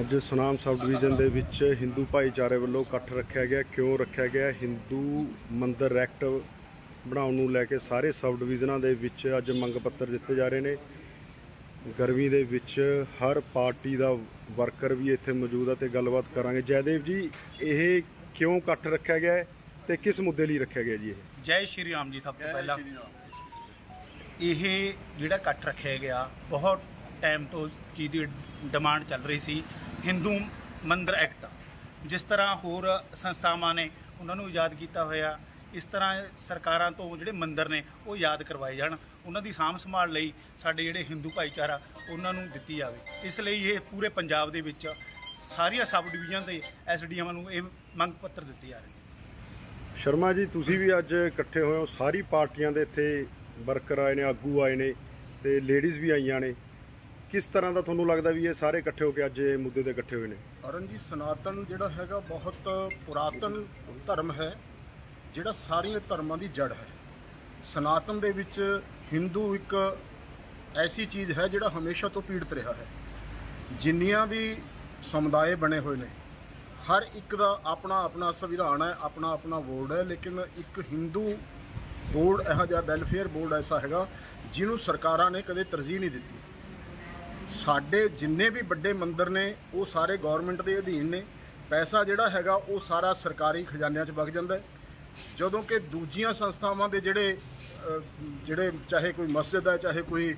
ਅੱਜ Sunam sub division ਦੇ ਵਿੱਚ ਹਿੰਦੂ ਭਾਈਚਾਰੇ ਵੱਲੋਂ ਇਕੱਠ ਰੱਖਿਆ ਗਿਆ। ਕਿਉਂ ਰੱਖਿਆ ਗਿਆ? ਹਿੰਦੂ ਮੰਦਿਰ ਐਕਟ ਬਣਾਉਣ ਨੂੰ ਲੈ ਕੇ ਸਾਰੇ ਸਬ ਡਿਵੀਜ਼ਨਾਂ ਦੇ ਵਿੱਚ ਅੱਜ ਮੰਗ ਪੱਤਰ ਦਿੱਤੇ ਜਾ ਰਹੇ ਨੇ। ਗਰਮੀ ਦੇ ਵਿੱਚ ਹਰ ਪਾਰਟੀ ਦਾ ਵਰਕਰ ਵੀ ਇੱਥੇ ਮੌਜੂਦ ਆ ਤੇ ਗੱਲਬਾਤ ਕਰਾਂਗੇ। ਜੈਦੇਵ ਜੀ ਇਹ ਕਿਉਂ ਇਕੱਠ ਰੱਖਿਆ ਗਿਆ ਤੇ ਕਿਸ ਮੁੱਦੇ ਲਈ ਰੱਖਿਆ ਗਿਆ ਜੀ ਇਹ? ਜੈ ਸ਼੍ਰੀ ਰਾਮ ਜੀ ਸਭ ਤੋਂ ਪਹਿਲਾਂ। ਇਹ ਜਿਹੜਾ ਇਕੱਠ ਰੱਖਿਆ ਗਿਆ ਬਹੁਤ ਟਾਈਮ ਤੋਂ ਚੀਜ਼ ਦੀ ਡਿਮਾਂਡ ਚੱਲ ਰਹੀ ਸੀ। ਹਿੰਦੂ ਮੰਦਰ ਐਕਟ, ਜਿਸ ਤਰ੍ਹਾਂ ਹੋਰ ਸੰਸਥਾਵਾਂ ਨੇ ਉਹਨਾਂ ਨੂੰ ਯਾਦ ਕੀਤਾ ਹੋਇਆ, ਇਸ ਤਰ੍ਹਾਂ ਸਰਕਾਰਾਂ ਤੋਂ ਜਿਹੜੇ ਮੰਦਰ ਨੇ ਉਹ ਯਾਦ ਕਰਵਾਏ ਜਾਣ, ਉਹਨਾਂ ਦੀ ਸਾਂਭ ਸੰਭਾਲ ਲਈ ਸਾਡੇ ਜਿਹੜੇ ਹਿੰਦੂ ਭਾਈਚਾਰਾ, ਉਹਨਾਂ ਨੂੰ ਦਿੱਤੀ ਜਾਵੇ। ਇਸ ਲਈ ਇਹ ਪੂਰੇ ਪੰਜਾਬ ਦੇ ਵਿੱਚ ਸਾਰੀਆਂ ਸਬ ਡਿਵੀਜ਼ਨ ਦੇ ਐਸਡੀਐਮ ਨੂੰ ਇਹ ਮੰਗ ਪੱਤਰ ਦਿੱਤੇ ਜਾ ਰਹੇ ਨੇ। ਸ਼ਰਮਾ ਜੀ, ਤੁਸੀਂ ਵੀ ਅੱਜ ਇਕੱਠੇ ਹੋਏ ਹੋ, ਸਾਰੀ ਪਾਰਟੀਆਂ ਦੇ ਇੱਥੇ ਵਰਕਰ ਆਏ ਨੇ, ਆਗੂ ਆਏ ਨੇ ਤੇ ਲੇਡੀਜ਼ ਵੀ ਆਈਆਂ ਨੇ। ਕਿਸ ਤਰ੍ਹਾਂ ਦਾ ਤੁਹਾਨੂੰ ਲੱਗਦਾ ਵੀ ਇਹ ਸਾਰੇ ਇਕੱਠੇ ਹੋ ਕੇ ਅੱਜ ਇਹ ਮੁੱਦੇ ਤੇ ਇਕੱਠੇ ਹੋਏ ਨੇ? ਅਰਨ ਜੀ ਸਨਾਤਨ ਜਿਹੜਾ ਹੈਗਾ ਬਹੁਤ ਪੁਰਾਤਨ ਧਰਮ ਹੈ, ਜਿਹੜਾ ਸਾਰੀਆਂ ਧਰਮਾਂ ਦੀ ਜੜ ਹੈ। ਸਨਾਤਨ ਦੇ ਵਿੱਚ ਹਿੰਦੂ ਇੱਕ ਐਸੀ ਚੀਜ਼ ਹੈ ਜਿਹੜਾ ਹਮੇਸ਼ਾ ਤੋਂ ਪੀੜਤ ਰਿਹਾ ਹੈ। ਜਿੰਨੀਆਂ ਵੀ ਸਮੁਦਾਇ ਬਣੇ ਹੋਏ ਨੇ, ਹਰ ਇੱਕ ਦਾ ਆਪਣਾ ਆਪਣਾ ਸੰਵਿਧਾਨ ਹੈ, ਆਪਣਾ ਆਪਣਾ ਬੋਰਡ ਹੈ, ਲੇਕਿਨ ਇੱਕ ਹਿੰਦੂ ਬੋਰਡ, ਇਹੋ ਜਿਹਾ ਵੈਲਫੇਅਰ ਬੋਰਡ ਐਸਾ ਹੈਗਾ, ਜਿਹਨੂੰ ਸਰਕਾਰਾਂ ਨੇ ਕਦੇ ਤਰਜੀਹ ਨਹੀਂ ਦਿੱਤੀ। ਸਾਡੇ ਜਿੰਨੇ ਵੀ ਵੱਡੇ ਮੰਦਿਰ ਨੇ ਉਹ ਸਾਰੇ ਗਵਰਨਮੈਂਟ ਦੇ ਅਧੀਨ ਨੇ। ਪੈਸਾ ਜਿਹੜਾ ਹੈਗਾ ਉਹ ਸਾਰਾ ਸਰਕਾਰੀ ਖਜ਼ਾਨਿਆਂ 'ਚ ਵਗ ਜਾਂਦਾ ਜਦੋਂ ਕਿ ਦੂਜੀਆਂ ਸੰਸਥਾਵਾਂ ਦੇ ਜਿਹੜੇ ਜਿਹੜੇ ਚਾਹੇ ਕੋਈ ਮਸਜਿਦ ਹੈ ਚਾਹੇ ਕੋਈ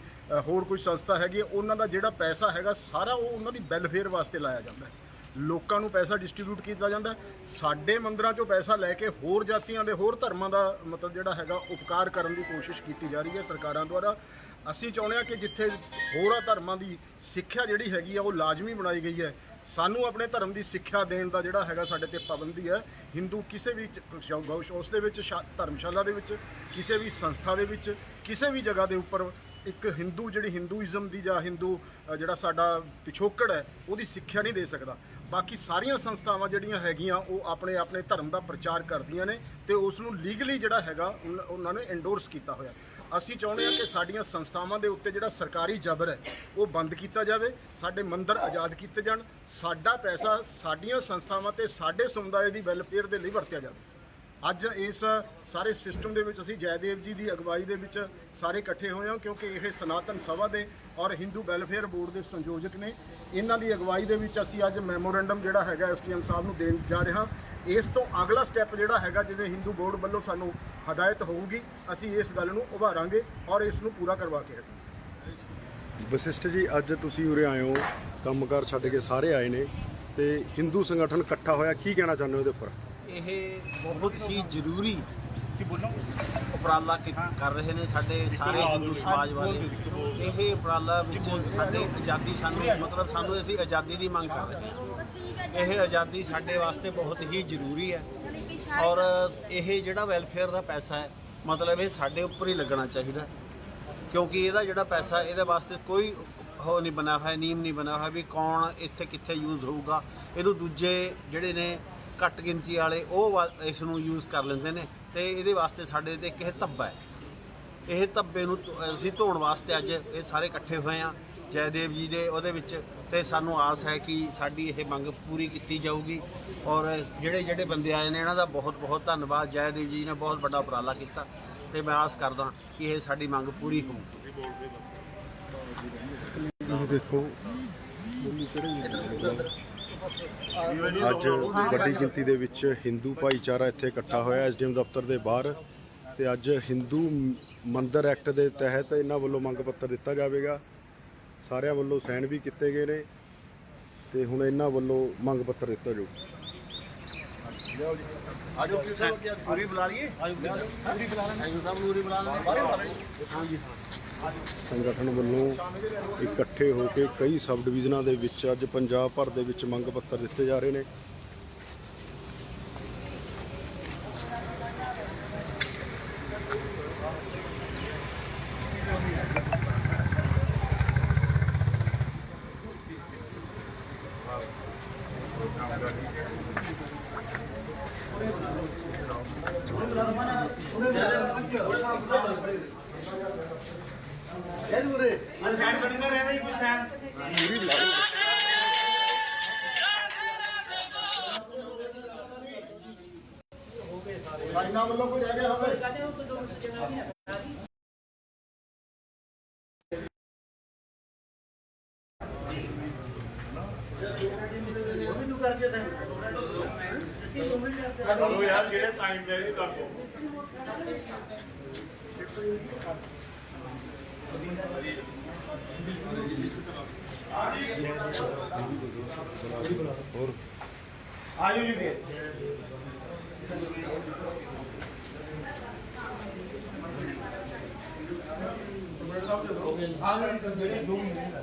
ਹੋਰ ਕੋਈ ਸੰਸਥਾ ਹੈਗੀ ਹੈ, ਉਹਨਾਂ ਦਾ ਜਿਹੜਾ ਪੈਸਾ ਹੈਗਾ ਸਾਰਾ ਉਹ ਉਹਨਾਂ ਦੀ ਵੈਲਫੇਅਰ ਵਾਸਤੇ ਲਾਇਆ ਜਾਂਦਾ ਹੈ। ਲੋਕਾਂ ਨੂੰ ਪੈਸਾ ਡਿਸਟ੍ਰੀਬਿਊਟ ਕੀਤਾ ਜਾਂਦਾ ਸਾਡੇ ਮੰਦਰਾਂ 'ਚੋਂ ਪੈਸਾ ਲੈ ਕੇ ਹੋਰ ਜਾਤੀਆਂ ਦੇ ਹੋਰ ਧਰਮਾਂ ਦਾ ਮਤਲਬ ਜਿਹੜਾ ਹੈਗਾ ਉਪਕਾਰ ਕਰਨ ਦੀ ਕੋਸ਼ਿਸ਼ ਕੀਤੀ ਜਾ ਰਹੀ ਹੈ ਸਰਕਾਰਾਂ ਦੁਆਰਾ। ਅਸੀਂ ਚਾਹੁੰਦੇ ਹਾਂ ਕਿ ਜਿੱਥੇ ਹੋਰਾਂ ਧਰਮਾਂ ਦੀ ਸਿੱਖਿਆ ਜਿਹੜੀ ਹੈਗੀ ਆ, ਉਹ ਲਾਜ਼ਮੀ ਬਣਾਈ ਗਈ ਹੈ। ਸਾਨੂੰ ਆਪਣੇ ਧਰਮ ਦੀ ਸਿੱਖਿਆ ਦੇਣ ਦਾ ਜਿਹੜਾ ਹੈਗਾ ਸਾਡੇ ਤੇ ਪਾਬੰਦੀ ਹੈ। ਹਿੰਦੂ ਕਿਸੇ ਵੀ ਜ- ਉਸ ਦੇ ਵਿੱਚ, ਸ਼ਾ- ਧਰਮਸ਼ਾਲਾ ਦੇ ਵਿੱਚ, ਕਿਸੇ ਵੀ ਸੰਸਥਾ ਦੇ ਵਿੱਚ, ਕਿਸੇ ਵੀ ਜਗ੍ਹਾ ਦੇ ਉੱਪਰ ਇੱਕ ਹਿੰਦੂ ਜਿਹੜੀ ਹਿੰਦੂਇਜ਼ਮ ਦੀ ਜਾਂ ਹਿੰਦੂ ਜਿਹੜਾ ਸਾਡਾ ਪਿਛੋਕੜ ਹੈ, ਉਹਦੀ ਸਿੱਖਿਆ ਨਹੀਂ ਦੇ ਸਕਦਾ। ਬਾਕੀ ਸਾਰੀਆਂ ਸੰਸਥਾਵਾਂ ਜਿਹੜੀਆਂ ਹੈਗੀਆਂ, ਉਹ ਆਪਣੇ ਆਪਣੇ ਧਰਮ ਦਾ ਪ੍ਰਚਾਰ ਕਰਦੀਆਂ ਨੇ ਤੇ ਉਸ ਨੂੰ ਲੀਗਲੀ ਜਿਹੜਾ ਹੈਗਾ ਉਹਨਾਂ ਨੇ ਐਂਡੋਰਸ ਕੀਤਾ ਹੋਇਆ। ਅਸੀਂ ਚਾਹੁੰਦੇ ਹਾਂ ਕਿ ਸਾਡੀਆਂ ਸੰਸਥਾਵਾਂ ਦੇ ਉੱਤੇ ਜਿਹੜਾ ਸਰਕਾਰੀ ਜ਼ਬਰ ਹੈ, ਉਹ ਬੰਦ ਕੀਤਾ ਜਾਵੇ, ਸਾਡੇ ਮੰਦਰ ਆਜ਼ਾਦ ਕੀਤੇ ਜਾਣ, ਸਾਡਾ ਪੈਸਾ ਸਾਡੀਆਂ ਸੰਸਥਾਵਾਂ ਤੇ ਸਾਡੇ ਸਮੁਦਾਇ ਦੀ ਵੈਲਫੇਅਰ ਦੇ ਲਈ ਵਰਤਿਆ ਜਾਵੇ। ਅੱਜ ਇਸ ਸਾਰੇ ਸਿਸਟਮ ਦੇ ਵਿੱਚ ਅਸੀਂ ਜੈਦੇਵ ਜੀ ਦੀ ਅਗਵਾਈ ਦੇ ਵਿੱਚ ਸਾਰੇ ਇਕੱਠੇ ਹੋਏ ਹਾਂ, ਕਿਉਂਕਿ ਇਹ ਸਨਾਤਨ ਸਭਾ ਦੇ ਔਰ ਹਿੰਦੂ ਵੈਲਫੇਅਰ ਬੋਰਡ ਦੇ ਸੰਯੋਜਕ ਨੇ। ਇਹਨਾਂ ਦੀ ਅਗਵਾਈ ਦੇ ਵਿੱਚ ਅਸੀਂ ਅੱਜ ਮੈਮੋਰੈਂਡਮ ਜਿਹੜਾ ਹੈਗਾ ਐਸਟੀਐਮ ਸਾਹਿਬ ਨੂੰ ਦੇਣ ਜਾ ਰਹੇ ਹਾਂ। ਇਸ ਤੋਂ ਅਗਲਾ ਸਟੈਪ ਜਿਹੜਾ ਹੈਗਾ ਜਿਵੇਂ ਹਿੰਦੂ ਬੋਰਡ ਵੱਲੋਂ ਸਾਨੂੰ ਹਦਾਇਤ ਹੋਊਗੀ ਅਸੀਂ ਇਸ ਗੱਲ ਨੂੰ ਉਭਾਰਾਂਗੇ ਔਰ ਇਸ ਨੂੰ ਪੂਰਾ ਕਰਵਾ ਕੇ ਹਟਾਂਗੇ ਵਸਿਸ਼ਠ ਜੀ ਅੱਜ ਤੁਸੀਂ ਉਰੇ ਆਏ ਹੋ ਕੰਮਕਾਰ ਛੱਡ ਕੇ ਸਾਰੇ ਆਏ ਨੇ ਤੇ ਹਿੰਦੂ ਸੰਗਠਨ ਇਕੱਠਾ ਹੋਇਆ ਕੀ ਕਹਿਣਾ ਚਾਹੁੰਦੇ ਹੋ ਇਹਦੇ ਉੱਪਰ? ਇਹ ਬਹੁਤ ਹੀ ਜ਼ਰੂਰੀ ਉਪਰਾਲਾ ਕੀ- ਕਰ ਰਹੇ ਨੇ ਸਾਡੇ ਸਾਰੇ ਹਿੰਦੂ ਸਮਾਜ ਵਾਲੇ। ਇਹ ਉਪਰਾਲਾ ਵਿੱਚ ਸਾਡੇ ਆਜ਼ਾਦੀ ਸਾਨੂੰ ਮਤਲਬ ਸਾਨੂੰ ਅਸੀਂ ਆਜ਼ਾਦੀ ਦੀ ਮੰਗ ਕਰ ਰਹੇ ਹਾਂ। ਇਹ ਆਜ਼ਾਦੀ ਸਾਡੇ ਵਾਸਤੇ ਬਹੁਤ ਹੀ ਜ਼ਰੂਰੀ ਹੈ। ਔਰ ਇਹ ਜਿਹੜਾ ਵੈਲਫੇਅਰ ਦਾ ਪੈਸਾ ਹੈ, ਮਤਲਬ ਇਹ ਸਾਡੇ ਉੱਪਰ ਹੀ ਲੱਗਣਾ ਚਾਹੀਦਾ ਕਿਉਂਕਿ ਇਹਦਾ ਜਿਹੜਾ ਪੈਸਾ, ਇਹਦੇ ਵਾਸਤੇ ਕੋਈ ਹੋ ਨਹੀਂ ਬਣਾ ਹੋਇਆ, ਨਿਯਮ ਨਹੀਂ ਬਣਾ ਹੋਇਆ ਵੀ ਕੌਣ ਇੱਥੇ ਕਿੱਥੇ ਯੂਜ਼ ਹੋਊਗਾ। ਇਹਨੂੰ ਦੂਜੇ ਜਿਹੜੇ ਨੇ ਘੱਟ ਗਿਣਤੀ ਵਾਲੇ, ਉਹ ਵਾ- ਇਸ ਨੂੰ ਯੂਜ਼ ਕਰ ਲੈਂਦੇ ਨੇ ਤੇ ਇਹਦੇ ਵਾਸਤੇ ਸਾਡੇ ਤੇ ਇੱਕ ਇਹ ਧੱਬਾ ਹੈ। ਇਹ ਧੱਬੇ ਨੂੰ ਧੋ- ਅਸੀਂ ਧੋਣ ਵਾਸਤੇ ਅੱਜ ਇਹ ਸਾਰੇ ਇਕੱਠੇ ਹੋਏ ਆ ਜੈਦੇਵ ਜੀ ਦੇ ਉਹਦੇ ਵਿੱਚ ਤੇ ਸਾਨੂੰ ਆਸ ਹੈ ਕਿ ਸਾਡੀ ਇਹ ਮੰਗ ਪੂਰੀ ਕੀਤੀ ਜਾਊਗੀ ਔਰ ਜਿਹੜੇ ਜਿਹੜੇ ਬੰਦੇ ਆਏ ਨੇ, ਇਹਨਾਂ ਦਾ ਬਹੁਤ ਬਹੁਤ ਧੰਨਵਾਦ। ਜੈਦੇਵ ਜੀ ਨੇ ਬਹੁਤ ਵੱਡਾ ਉਪਰਾਲਾ ਕੀਤਾ ਤੇ ਮੈਂ ਆਸ ਕਰਦਾ ਕਿ ਇਹ ਸਾਡੀ ਮੰਗ ਪੂਰੀ ਹੋਊ। ਇਹ ਦੇਖੋ, ਅੱਜ ਵੱਡੀ ਗਿਣਤੀ ਦੇ ਵਿੱਚ ਹਿੰਦੂ ਭਾਈਚਾਰਾ ਇੱਥੇ ਇਕੱਠਾ ਹੋਇਆ ਐਸਡੀਐਮ ਦਫ਼ਤਰ ਦੇ ਬਾਹਰ ਤੇ ਅੱਜ ਹਿੰਦੂ ਮੰਦਰ ਐਕਟ ਦੇ ਤਹਿਤ ਇਹਨਾਂ ਵੱਲੋਂ ਮੰਗ ਪੱਤਰ ਦਿੱਤਾ ਜਾਵੇਗਾ। ਸਾਰਿਆਂ ਵੱਲੋਂ ਸਾਈਨ ਵੀ ਕੀਤੇ ਗਏ ਨੇ ਤੇ ਹੁਣ ਇਹਨਾਂ ਵੱਲੋਂ ਮੰਗ ਪੱਤਰ ਦਿੱਤਾ ਜਾਊ। ਪੂਰੀ ਬੁਲਾ ਲਈਏ? ਪੂਰੀ ਬੁਲਾ ਲੈਂਦੇ। ਸਭ ਪੂਰੀ ਬੁਲਾ ਲੈਂਦੇ। ਹਾਂਜੀ ਸੰਗਠਨ ਵੱਲੋਂ ਇਕੱਠੇ ਹੋ ਕੇ ਕਈ ਸਬ ਡਿਵੀਜ਼ਨਾਂ ਦੇ ਵਿੱਚ ਅੱਜ ਪੰਜਾਬ ਭਰ ਦੇ ਵਿੱਚ ਮੰਗ ਪੱਤਰ ਦਿੱਤੇ ਜਾ ਰਹੇ ਨੇ। புரியல ਤੁਹਾਨੂੰ ਯਾਰ ਜਿਹੜੇ ਸਾਈਨ ਦੇ ਨਹੀਂ ਕਰ ਦੋ ਹੋਰ ਆਜੋ ਜੀ ਫੇਰ ਮੇਰੇ ਸਾਹਿਬ ਦੇ ਦੋ ਆਲਰੇਡੀ ਤਾਂ ਜਿਹੜੇ ਦੋ ਮਿੰਟ ਦਾ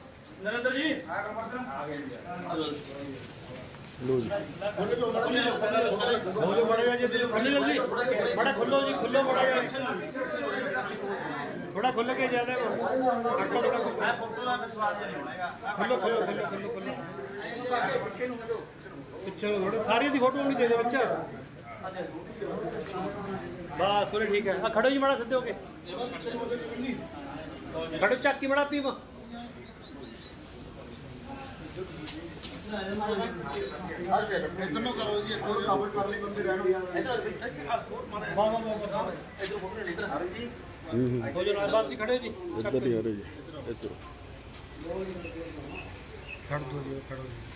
ਖੁੱਲੋ ਬੜਾ ਬੜਾ ਖੁੱਲ ਕੇ ਜ਼ਿਆਦਾ ਖੁੱਲੋ ਖੁੱਲੋ ਖੁੱਲੋ ਖੁੱਲੋ ਖੁੱਲੋ ਪਿੱਛੇ ਥੋੜੇ ਸਾਰੀਆਂ ਦੀ ਫੋਟੋ ਨਹੀਂ ਦੇ ਦੇ ਵਿੱਚ ਬਸ ਪੂਰੇ ਠੀਕ ਹੈ ਆ ਖੜੋ ਜੀ ਮਾੜਾ ਸਿੱਧੇ ਹੋ ਕੇ ਖੜੋ ਚੱਕੀ ਮਾੜਾ ਪੀਵਾ ਇਤਨੋਂ ਕਰੋ ਜੀ ਇੱਥੋਂ ਕਾਬਲ ਕਰ ਲਈ ਬੰਦੇ ਰਹਿਣਗੇ ਹੋ ਜੋ ਨਾਲ ਬਾਤ ਜੀ ਖੜੇ ਹੋ ਜੀ ਇੱਧਰ ਹੀ ਆ ਰਹੇ ਜੀ, ਇੱਧਰ। ਖੜ ਦੋ ਜੀ, ਖੜੋ ਜੀ।